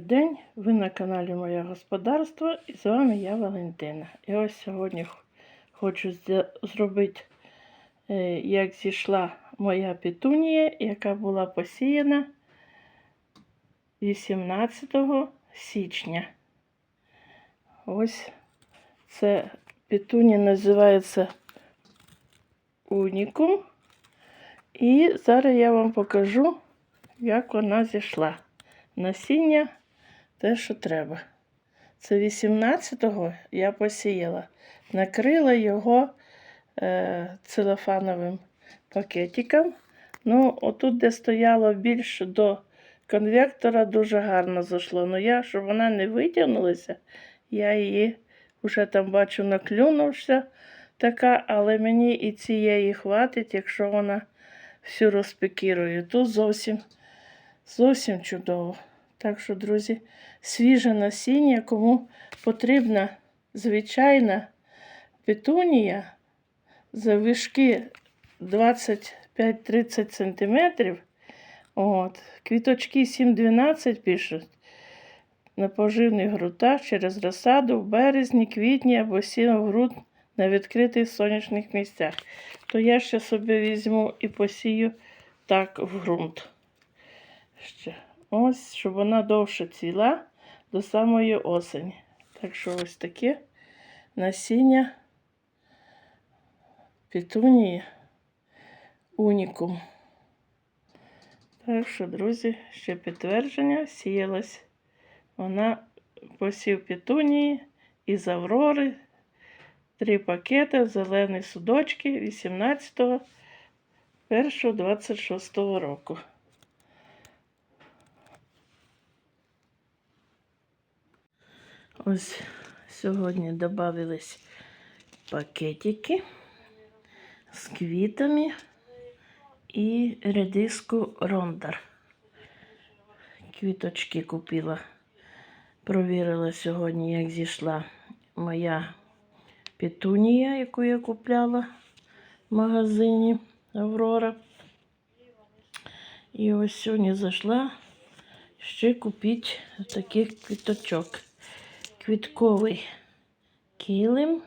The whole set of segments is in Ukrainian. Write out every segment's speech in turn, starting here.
Добрий день! Ви на каналі Моє Господарство і з вами я Валентина. І ось сьогодні хочу зробити, е, як зійшла моя петунія, яка була посіяна 18 січня. Ось це петунія називається Унікум. І зараз я вам покажу, як вона зійшла насіння те, що треба. Це 18-го я посіяла. Накрила його е, целофановим пакетиком. Ну, отут, де стояло більше до конвектора, дуже гарно зайшло. Ну я, щоб вона не витягнулася, я її вже там бачу наклюнувся така, але мені і цієї хватить, якщо вона всю розпекірує. Тут зовсім Зовсім чудово. Так що, друзі, свіже насіння, кому потрібна звичайна петунія за вишки 25-30 см. От, квіточки 7-12 пишуть. На поживних ґрунтах через розсаду в березні, квітні або сіно ґрунт на відкритих сонячних місцях. То я ще собі візьму і посію так в ґрунт ще. Ось, щоб вона довше цвіла до самої осені. Так що ось таке насіння петунії унікум. Так що, друзі, ще підтвердження сіялась. Вона посів петунії із Аврори. Три пакети, зелені судочки 18 1 26 року. Ось сьогодні додавились пакетики з квітами і редиску рондар. Квіточки купила. Провірила сьогодні, як зійшла моя петунія, яку я купляла в магазині Аврора. І ось сьогодні зайшла ще купити таких квіточок квітковий килим.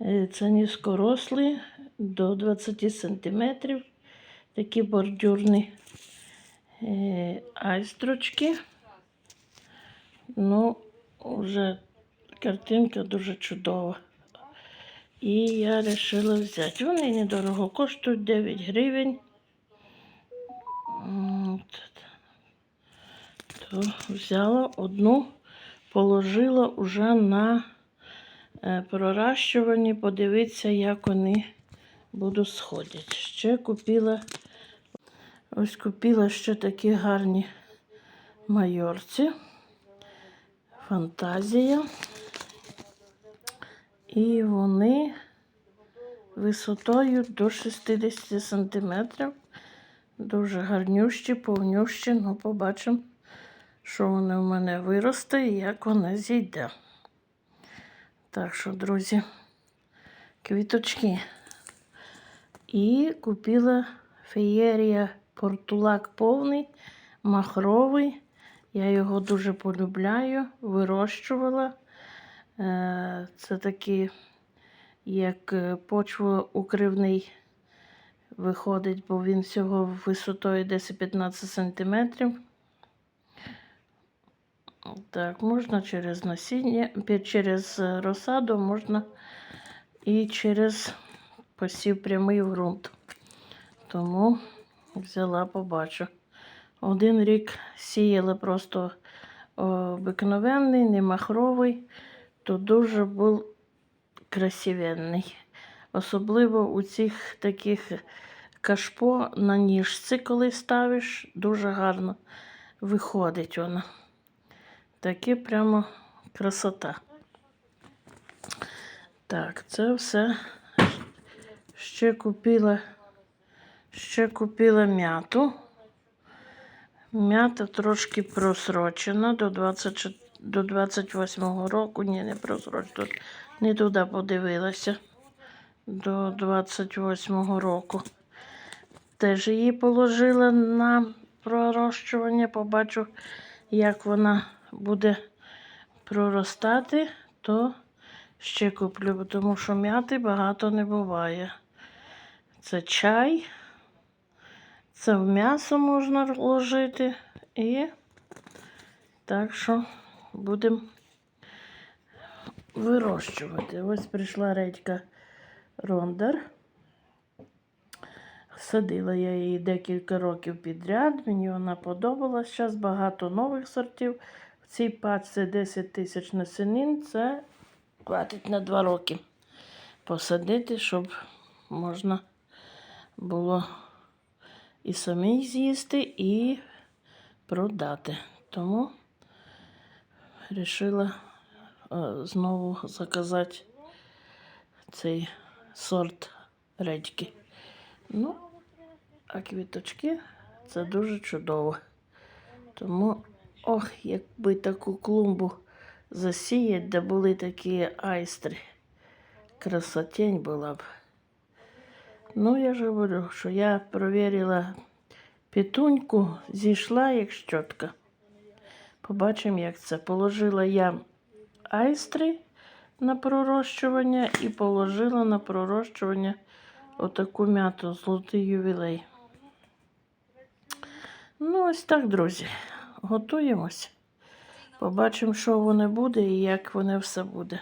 Е, Це низькорослий до 20 см. Такі бордюрні е, айстрочки. Ну, вже картинка дуже чудова. І я вирішила взяти. Вони недорого коштують 9 гривень. То взяла одну положила уже на е, проращуванні, подивитися, як вони будуть сходити. Ще купила, ось купила ще такі гарні майорці. Фантазія. І вони висотою до 60 сантиметрів. Дуже гарнющі, повнющі, ну побачимо що воно в мене виросте і як воно зійде. Так що, друзі, квіточки. І купила феєрія портулак повний, махровий. Я його дуже полюбляю, вирощувала. Е, Це такий, як почвоукривний виходить, бо він всього висотою десь 15 сантиметрів. Так, можна через насіння, через е, розсаду, можна і через посів прямий в ґрунт. Тому взяла, побачу. Один рік сіяла просто обикновенний, не махровий, то дуже був красивенний. Особливо у цих таких кашпо на ніжці, коли ставиш, дуже гарно виходить воно. Таке прямо красота. Так, це все. Ще купила, ще купила м'яту. М'ята трошки просрочена до 20, до 28 року. Ні, не просрочена. Не туди подивилася. До 28-го року. Теж її положила на пророщування. Побачу, як вона буде проростати, то ще куплю, тому що м'яти багато не буває. Це чай, це в м'ясо можна ложити і так що будемо вирощувати. Ось прийшла редька Рондар. Садила я її декілька років підряд. Мені вона подобалась. Зараз багато нових сортів. Цій пачці 10 тисяч насінин. Це хватить на 2 роки посадити, щоб можна було і самі з'їсти, і продати. Тому вирішила е, знову заказати цей сорт редьки. Ну, а квіточки це дуже чудово. Тому, ох, якби таку клумбу засіяти, де були такі айстри. Красотень була б. Ну, я ж говорю, що я провірила петуньку, зійшла як щотка. Побачимо, як це. Положила я айстри на пророщування і положила на пророщування отаку м'яту, золотий ювілей. Ну, ось так, друзі. Готуємось. Побачимо, що воно буде і як воно все буде.